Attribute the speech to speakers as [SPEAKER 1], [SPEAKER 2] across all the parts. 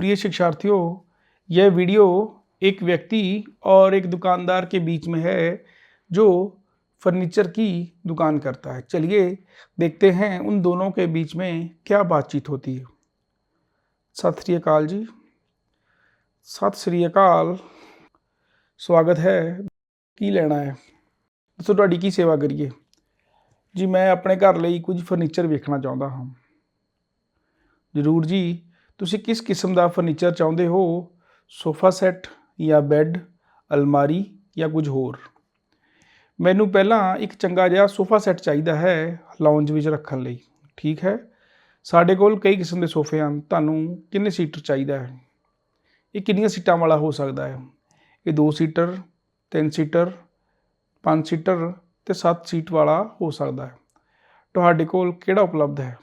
[SPEAKER 1] प्रिय शिक्षार्थियों यह वीडियो एक व्यक्ति और एक दुकानदार के बीच में है जो फर्नीचर की दुकान करता है चलिए देखते हैं उन दोनों के बीच में क्या बातचीत होती है ਸਤਿ ਸ੍ਰੀ ਅਕਾਲ ਜੀ ਸਤਿ ਸ੍ਰੀ ਅਕਾਲ ਸਵਾਗਤ ਹੈ ਕੀ ਲੈਣਾ ਹੈ ਦੱਸੋ ਤੁਹਾਡੀ ਕੀ ਸੇਵਾ ਕਰੀਏ ਜੀ ਮੈਂ ਆਪਣੇ ਘਰ ਲਈ ਕੁਝ ਫਰਨੀਚਰ ਵੇਖਣਾ ਚਾਹੁੰਦਾ ਹਾਂ ਜ਼ਰੂਰ ਜੀ ਤੁਸੀਂ ਕਿਸ ਕਿਸਮ ਦਾ ਫਰਨੀਚਰ ਚਾਹੁੰਦੇ ਹੋ? ਸੋਫਾ ਸੈੱਟ ਜਾਂ ਬੈੱਡ, ਅਲਮਾਰੀ ਜਾਂ ਕੁਝ ਹੋਰ? ਮੈਨੂੰ ਪਹਿਲਾਂ ਇੱਕ ਚੰਗਾ ਜਿਹਾ ਸੋਫਾ ਸੈੱਟ ਚਾਹੀਦਾ ਹੈ ਲਾਉਂਜ ਵਿੱਚ ਰੱਖਣ ਲਈ। ਠੀਕ ਹੈ? ਸਾਡੇ ਕੋਲ ਕਈ ਕਿਸਮ ਦੇ ਸੋਫੇ ਹਨ। ਤੁਹਾਨੂੰ ਕਿੰਨੇ ਸੀਟਰ ਚਾਹੀਦਾ ਹੈ? ਇਹ ਕਿੰਨੀਆਂ ਸੀਟਾਂ ਵਾਲਾ ਹੋ ਸਕਦਾ ਹੈ? ਇਹ 2 ਸੀਟਰ 3 ਸੀਟਰ 5 ਸੀਟਰ ਤੇ 7 ਸੀਟ ਵਾਲਾ ਹੋ ਸਕਦਾ ਹੈ। ਤੁਹਾਡੇ ਕੋਲ ਕਿਹੜਾ ਉਪਲਬਧ ਹੈ?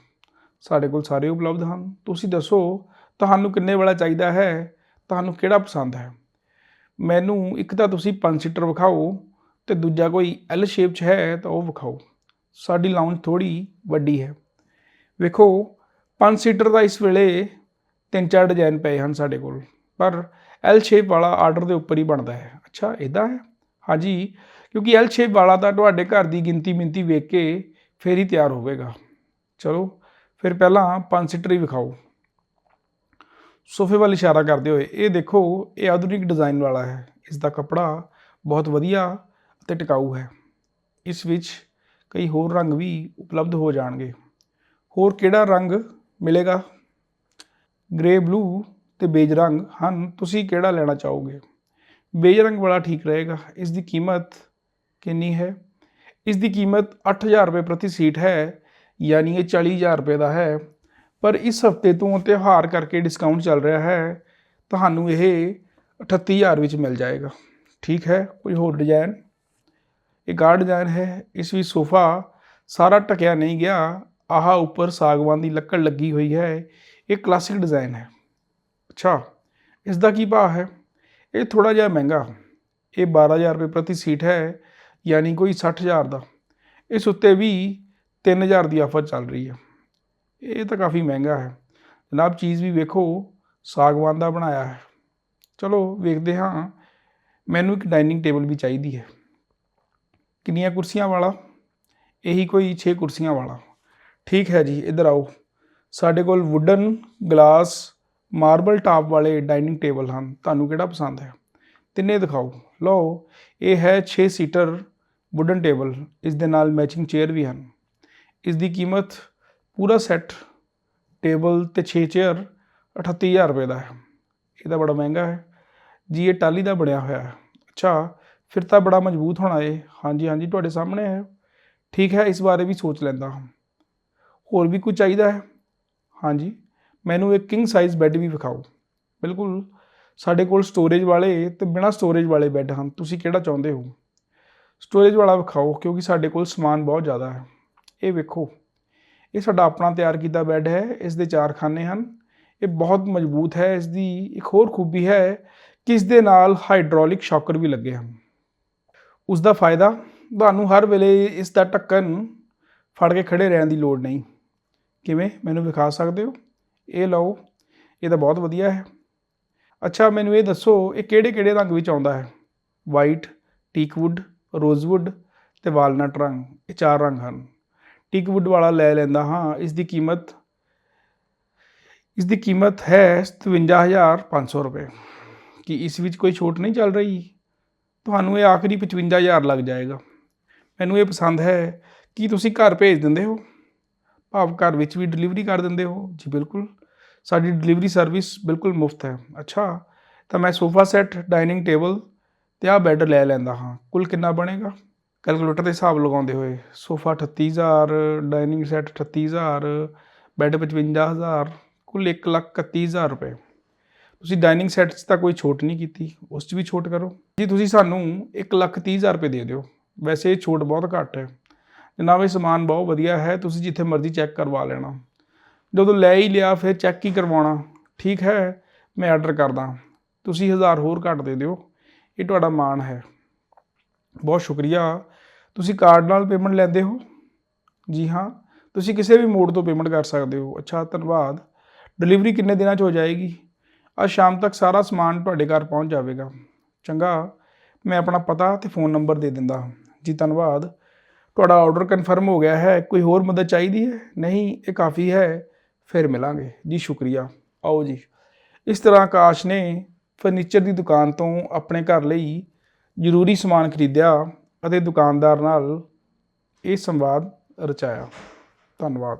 [SPEAKER 1] ਸਾਡੇ ਕੋਲ ਸਾਰੇ ਉਪਲਬਧ ਹਨ। ਤੁਸੀਂ ਦੱਸੋ, ਤੁਹਾਨੂੰ ਕਿੰਨੇ ਵਾਲਾ ਚਾਹੀਦਾ ਹੈ? ਤੁਹਾਨੂੰ ਕਿਹੜਾ ਪਸੰਦ ਹੈ? ਮੈਨੂੰ ਇੱਕ ਤਾਂ ਤੁਸੀਂ ਪੰਜ ਸੀਟਰ ਵਿਖਾਓ ਤੇ ਦੂਜਾ ਕੋਈ ਐਲ ਸ਼ੇਪ 'ਚ ਹੈ ਤਾਂ ਉਹ ਵਿਖਾਓ। ਸਾਡੀ ਲਾਉਂਜ ਥੋੜੀ ਵੱਡੀ ਹੈ। ਵੇਖੋ, ਪੰਜ ਸੀਟਰ ਦਾ ਇਸ ਵੇਲੇ ਤਿੰਨ ਚਾਰ ਡਿਜ਼ਾਈਨ ਪਏ ਹਨ ਸਾਡੇ ਕੋਲ, ਪਰ ਐਲ ਸ਼ੇਪ ਵਾਲਾ ਆਰਡਰ ਦੇ ਉੱਪਰ ਹੀ ਬਣਦਾ ਹੈ। ਅੱਛਾ ਇਦਾਂ ਹੈ? ਹਾਂਜੀ, ਕਿਉਂਕਿ ਐਲ ਸ਼ੇਪ ਵਾਲਾ ਤਾਂ ਤੁਹਾਡੇ ਘਰ ਦੀ ਗਿਣਤੀ ਮਿੰਤੀ ਵੇਖ ਕੇ ਫੇਰ ਹੀ ਤਿਆਰ ਹੋਵੇਗਾ। ਚਲੋ ਫਿਰ ਪਹਿਲਾਂ ਪੰਜ ਸੀਟਰ ਹੀ ਵਿਖਾਓ। ਸੋਫੇ ਵੱਲ ਇਸ਼ਾਰਾ ਕਰਦੇ ਹੋਏ, ਇਹ ਦੇਖੋ, ਇਹ ਆਧੁਨਿਕ ਡਿਜ਼ਾਈਨ ਵਾਲਾ ਹੈ। ਇਸ ਦਾ ਕੱਪੜਾ ਬਹੁਤ ਵਧੀਆ ਅਤੇ ਟਿਕਾਊ ਹੈ। ਇਸ ਵਿੱਚ ਕਈ ਹੋਰ ਰੰਗ ਵੀ ਉਪਲਬਧ ਹੋ ਜਾਣਗੇ। ਹੋਰ ਕਿਹੜਾ ਰੰਗ ਮਿਲੇਗਾ? ਗ੍ਰੇ ਬਲੂ ਤੇ ਬੇਜ ਰੰਗ ਹਨ। ਤੁਸੀਂ ਕਿਹੜਾ ਲੈਣਾ ਚਾਹੋਗੇ? ਬੇਜ ਰੰਗ ਵਾਲਾ ਠੀਕ ਰਹੇਗਾ। ਇਸ ਦੀ ਕੀਮਤ ਕਿੰਨੀ ਹੈ? ਇਸ ਦੀ ਕੀਮਤ 8000 ਰੁਪਏ ਪ੍ਰਤੀ ਸੀਟ ਹੈ। ਯਾਨੀ ਇਹ 40000 ਰੁਪਏ ਦਾ ਹੈ। ਪਰ ਇਸ ਹਫ਼ਤੇ ਤੋਂ ਤਿਉਹਾਰ ਕਰਕੇ ਡਿਸਕਾਊਂਟ ਚੱਲ ਰਿਹਾ ਹੈ। ਤੁਹਾਨੂੰ ਇਹ 38000 ਵਿੱਚ ਮਿਲ ਜਾਏਗਾ। ਠੀਕ ਹੈ, ਕੋਈ ਹੋਰ ਡਿਜ਼ਾਈਨ ਇਹ ਆਹ ਡਿਜ਼ਾਈਨ ਹੈ। ਇਸ ਵਿੱਚ ਸੋਫਾ ਸਾਰਾ ਟਕਿਆ ਨਹੀਂ ਗਿਆ। ਆਹਾ ਉੱਪਰ ਸਾਗਵਾਨ ਦੀ ਲੱਕੜ ਲੱਗੀ ਹੋਈ ਹੈ। ਇਹ ਕਲਾਸਿਕ ਡਿਜ਼ਾਈਨ ਹੈ। ਅੱਛਾ, ਇਸ ਦਾ ਕੀ ਭਾਅ ਹੈ? ਇਹ ਥੋੜਾ ਜਿਹਾ ਮਹਿੰਗਾ। ਇਹ 12000 ਰੁਪਏ ਪ੍ਰਤੀ ਸੀਟ ਹੈ। ਯਾਨੀ ਕੋਈ 60000 ਦਾ। ਇਸ ਉੱਤੇ ਵੀ 3000 ਦੀ ਆਫਰ ਚੱਲ ਰਹੀ ਹੈ। ਇਹ ਤਾਂ ਕਾਫੀ ਮਹਿੰਗਾ ਹੈ। ਜਨਾਬ, ਚੀਜ਼ ਵੀ ਵੇਖੋ, ਸਾਗਵਾਨ ਦਾ ਬਣਾਇਆ ਹੈ। ਚਲੋ, ਵੇਖਦੇ ਹਾਂ। ਮੈਨੂੰ ਇੱਕ ਡਾਈਨਿੰਗ ਟੇਬਲ ਵੀ ਚਾਹੀਦੀ ਹੈ। ਕਿੰਨੀਆਂ ਕੁਰਸੀਆਂ ਵਾਲਾ? ਇਹੀ ਕੋਈ 6 ਕੁਰਸੀਆਂ ਵਾਲਾ। ਠੀਕ ਹੈ ਜੀ, ਇੱਧਰ ਆਓ। ਸਾਡੇ ਕੋਲ ਵੁੱਡਨ ਗਲਾਸ ਮਾਰਬਲ ਟਾਪ ਵਾਲੇ ਡਾਈਨਿੰਗ ਟੇਬਲ ਹਨ। ਤੁਹਾਨੂੰ ਕਿਹੜਾ ਪਸੰਦ ਹੈ? ਤਿੰਨੇ ਦਿਖਾਓ। ਲਓ, ਇਹ ਹੈ 6 ਸੀਟਰ ਵੁੱਡਨ ਟੇਬਲ ਇਸ ਦੇ ਨਾਲ ਮੈਚਿੰਗ ਚੇਅਰ ਵੀ ਹਨ। ਇਸ ਦੀ ਕੀਮਤ ਪੂਰਾ ਸੈੱਟ ਟੇਬਲ ਤੇ 6 ਚੇਅਰ 38000 ਰੁਪਏ ਦਾ ਹੈ। ਇਹਦਾ ਬੜਾ ਮਹਿੰਗਾ ਹੈ। ਜੀ, ਇਹ ਟਾਲੀ ਦਾ ਬਣਿਆ ਹੋਇਆ ਹੈ। ਅੱਛਾ, ਫਿਰ ਤਾਂ ਬੜਾ ਮਜ਼ਬੂਤ ਹੋਣਾ ਏ ਹਾਂਜੀ ਹਾਂਜੀ, ਤੁਹਾਡੇ ਸਾਹਮਣੇ ਹੈ। ਠੀਕ ਹੈ, ਇਸ ਬਾਰੇ ਵੀ ਸੋਚ ਲੈਂਦਾ ਹਾਂ। ਹੋਰ ਵੀ ਕੁਝ ਚਾਹੀਦਾ ਹੈ? ਹਾਂਜੀ, ਮੈਨੂੰ ਇੱਕ ਕਿੰਗ ਸਾਈਜ਼ ਬੈੱਡ ਵੀ ਵਿਖਾਓ। ਬਿਲਕੁਲ, ਸਾਡੇ ਕੋਲ ਸਟੋਰੇਜ ਵਾਲੇ ਤੇ ਬਿਨਾ ਸਟੋਰੇਜ ਵਾਲੇ ਬੈੱਡ ਹਨ। ਤੁਸੀਂ ਕਿਹੜਾ ਚਾਹੁੰਦੇ ਹੋ? ਸਟੋਰੇਜ ਵਾਲਾ ਵਿਖਾਓ, ਕਿਉਂਕਿ ਸਾਡੇ ਕੋਲ ਸਮਾਨ ਬਹੁਤ ਜ਼ਿਆਦਾ ਹੈ। ਇਹ ਵੇਖੋ, ਇਹ ਸਾਡਾ ਆਪਣਾ ਤਿਆਰ ਕੀਤਾ ਬੈੱਡ ਹੈ, ਇਸ ਦੇ ਚਾਰ ਖਾਨੇ ਹਨ। ਇਹ ਬਹੁਤ ਮਜ਼ਬੂਤ ਹੈ, ਇਸ ਦੀ ਇੱਕ ਹੋਰ ਖੂਬੀ ਹੈ ਕਿ ਇਸ ਦੇ ਨਾਲ ਹਾਈਡ੍ਰੋਲਿਕ ਸ਼ੌਕਰ ਵੀ ਲੱਗੇ ਹਨ। ਉਸ ਦਾ ਫਾਇਦਾ, ਤੁਹਾਨੂੰ ਹਰ ਵੇਲੇ ਇਸ ਦਾ ਢੱਕਣ ਫੜ ਕੇ ਖੜੇ ਰਹਿਣ ਦੀ ਲੋੜ ਨਹੀਂ। ਕਿਵੇਂ? ਮੈਨੂੰ ਵਿਖਾ ਸਕਦੇ ਹੋ? ਇਹ ਲਓ, ਇਹ ਤਾਂ ਬਹੁਤ ਵਧੀਆ ਹੈ। ਅੱਛਾ, ਮੈਨੂੰ ਇਹ ਦੱਸੋ, ਇਹ ਕਿਹੜੇ ਕਿਹੜੇ ਰੰਗ ਵਿੱਚ ਆਉਂਦਾ ਹੈ? ਵਾਈਟ, ਟੀਕਵੁੱਡ, ਰੋਜ਼ਵੁੱਡ ਤੇ ਵਾਲਨਟ ਰੰਗ, ਇਹ ਚਾਰ ਰੰਗ ਹਨ। ਟਿਕਵੁੱਡ ਵਾਲਾ ਲੈ ਲੈਂਦਾ ਹਾਂ। ਇਸ ਦੀ ਕੀਮਤ ਇਸ ਦੀ ਕੀਮਤ ਹੈ 57500 ਰੁਪਏ। ਕੀ ਇਸ ਵਿੱਚ ਕੋਈ ਛੋਟ ਨਹੀਂ ਚੱਲ ਰਹੀ? ਤੁਹਾਨੂੰ ਇਹ ਆਖਰੀ 55000 ਲੱਗ ਜਾਏਗਾ। ਮੈਨੂੰ ਇਹ ਪਸੰਦ ਹੈ ਕਿ ਤੁਸੀਂ ਘਰ ਭੇਜ ਦਿੰਦੇ ਹੋ। ਭਾਵ ਘਰ ਵਿੱਚ ਵੀ ਡਿਲੀਵਰੀ ਕਰ ਦਿੰਦੇ ਹੋ। ਜੀ ਬਿਲਕੁਲ। ਸਾਡੀ ਡਿਲੀਵਰੀ ਸਰਵਿਸ ਬਿਲਕੁਲ ਮੁਫਤ ਹੈ। ਅੱਛਾ, ਤਾਂ ਮੈਂ ਸੋਫਾ ਸੈੱਟ, ਡਾਈਨਿੰਗ ਟੇਬਲ ਤੇ ਆਹ ਬੈੱਡ ਲੈ ਲੈਂਦਾ ਹਾਂ। ਕੁੱਲ ਕਿੰਨਾ ਬਣੇਗਾ? ਕੈਲਕੂਲੇਟਰ ਦੇ ਹਿਸਾਬ ਲਗਾਉਂਦੇ ਹੋਏ, ਸੋਫਾ 38000 ਡਾਈਨਿੰਗ ਸੈੱਟ 38000 ਬੈੱਡ 55000 ਕੁੱਲ 131000 ਰੁਪਏ। ਤੁਸੀਂ ਡਾਈਨਿੰਗ ਸੈੱਟ 'ਚ ਤਾਂ ਕੋਈ ਛੋਟ ਨਹੀਂ ਕੀਤੀ, ਉਸ 'ਚ ਵੀ ਛੋਟ ਕਰੋ। ਜੀ ਤੁਸੀਂ ਸਾਨੂੰ 130000 ਰੁਪਏ ਦੇ ਦਿਓ। ਵੈਸੇ ਇਹ ਛੋਟ ਬਹੁਤ ਘੱਟ ਹੈ। ਜਨਾਬ, ਇਹ ਸਮਾਨ ਬਹੁਤ ਵਧੀਆ ਹੈ, ਤੁਸੀਂ ਜਿੱਥੇ ਮਰਜ਼ੀ ਚੈੱਕ ਕਰਵਾ ਲੈਣਾ। ਜਦੋਂ ਲੈ ਹੀ ਲਿਆ, ਫਿਰ ਚੈੱਕ ਹੀ ਕਰਵਾਉਣਾ। ਠੀਕ ਹੈ, ਮੈਂ ਆਰਡਰ ਕਰਦਾ। ਤੁਸੀਂ 1000 ਹੋਰ ਘੱਟ ਦੇ ਦਿਓ। ਇਹ ਤੁਹਾਡਾ ਮਾਣ ਹੈ। ਬਹੁਤ ਸ਼ੁਕਰੀਆ। ਤੁਸੀਂ ਕਾਰਡ ਨਾਲ ਪੇਮੈਂਟ ਲੈਂਦੇ ਹੋ? ਜੀ ਹਾਂ। ਤੁਸੀਂ ਕਿਸੇ ਵੀ ਮੋਡ ਤੋਂ ਪੇਮੈਂਟ ਕਰ ਸਕਦੇ ਹੋ। ਅੱਛਾ, ਧੰਨਵਾਦ। ਡਿਲੀਵਰੀ ਕਿੰਨੇ ਦਿਨਾਂ 'ਚ ਹੋ ਜਾਏਗੀ? ਅੱਜ ਸ਼ਾਮ ਤੱਕ ਸਾਰਾ ਸਮਾਨ ਤੁਹਾਡੇ ਘਰ ਪਹੁੰਚ ਜਾਵੇਗਾ। ਚੰਗਾ। ਮੈਂ ਆਪਣਾ ਪਤਾ ਤੇ ਫੋਨ ਨੰਬਰ ਦੇ ਦਿੰਦਾ। ਹਾਂ। ਜੀ, ਧੰਨਵਾਦ। ਤੁਹਾਡਾ ਆਰਡਰ ਕਨਫਰਮ ਹੋ ਗਿਆ ਹੈ। ਕੋਈ ਹੋਰ ਮਦਦ ਚਾਹੀਦੀ ਹੈ? ਨਹੀਂ, ਇਹ ਕਾਫੀ ਹੈ। ਫਿਰ ਮਿਲਾਂਗੇ। ਜੀ, ਸ਼ੁਕਰੀਆ। ਆਓ ਜੀ। ਇਸ ਤਰ੍ਹਾਂ ਆਕਾਸ਼ ਨੇ ਫਰਨੀਚਰ ਦੀ ਦੁਕਾਨ ਤੋਂ ਆਪਣੇ ਘਰ ਲਈ ਜ਼ਰੂਰੀ ਸਮਾਨ ਖਰੀਦਿਆ। ਅਤੇ ਦੁਕਾਨਦਾਰ ਨਾਲ ਇਹ ਸੰਵਾਦ ਰਚਾਇਆ। ਧੰਨਵਾਦ।